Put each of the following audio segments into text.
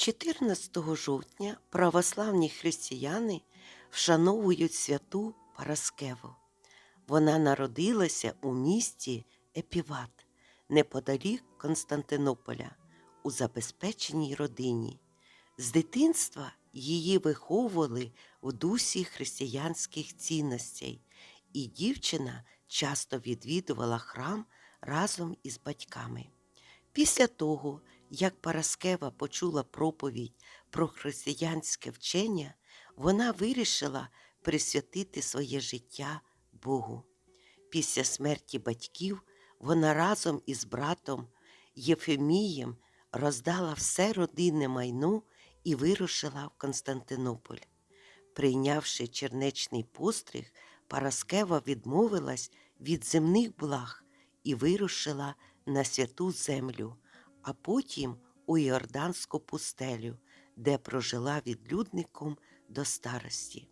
14 жовтня православні християни вшановують святу Параскеву. Вона народилася у місті Епіват, неподалік Константинополя, у забезпеченій родині. З дитинства її виховували в дусі християнських цінностей, і дівчина часто відвідувала храм разом із батьками. Після того, як Параскева почула проповідь про християнське вчення, вона вирішила присвятити своє життя Богу. Після смерті батьків вона разом із братом Єфемієм роздала все родинне майно і вирушила в Константинополь. Прийнявши чернечний постриг, Параскева відмовилась від земних благ і вирушила на святу землю, а потім у Йорданську пустелю, де прожила відлюдником до старості.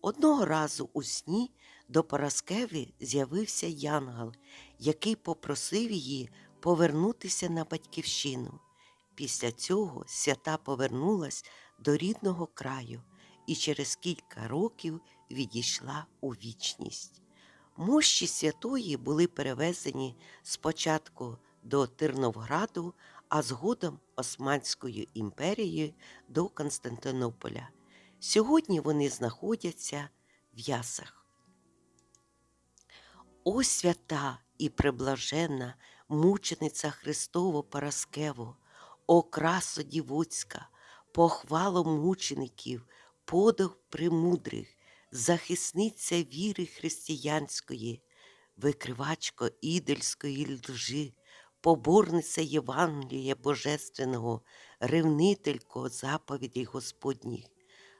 Одного разу у сні до Параскеви з'явився янгел, який попросив її повернутися на батьківщину. Після цього свята повернулась до рідного краю і через кілька років відійшла у вічність. Мощі святої були перевезені спочатку до Терновграду, а згодом Османською імперією до Константинополя. Сьогодні вони знаходяться в ясах. О свята і преблажена мучениця Христово Параскево, о красо дівоцька, похвало мучеників, подох премудрих, захисниця віри християнської, викривачко ідельської лжи, поборниця Євангелія Божественного, ревнителько заповідей Господніх,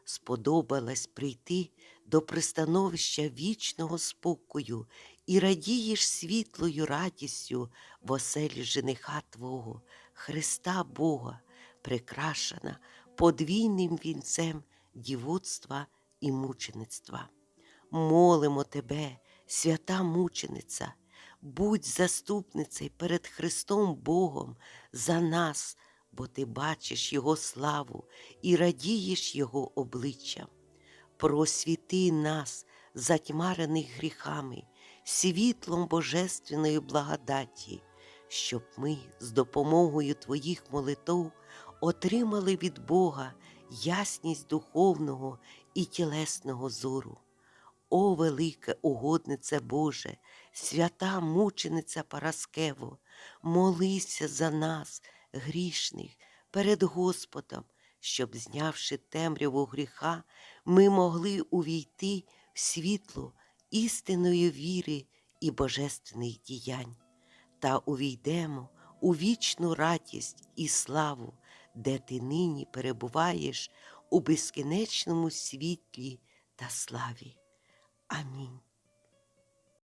сподобалась прийти до пристановища вічного спокою і радієш світлою радістю в оселі жениха Твого, Христа Бога, прикрашена подвійним вінцем дівоцтва і мучеництва. Молимо Тебе, свята мучениця, будь заступницею перед Христом Богом за нас, бо Ти бачиш Його славу і радієш Його обличчям. Просвіти нас, затьмарених гріхами, світлом Божественної благодаті, щоб ми з допомогою Твоїх молитов отримали від Бога ясність духовного і тілесного зору. О, велике угоднице Боже, свята мучениця Параскево, молися за нас, грішних, перед Господом, щоб, знявши темряву гріха, ми могли увійти в світло істинної віри і божественних діянь, та увійдемо у вічну радість і славу, де ти нині перебуваєш у безкінечному світлі та славі. Амінь.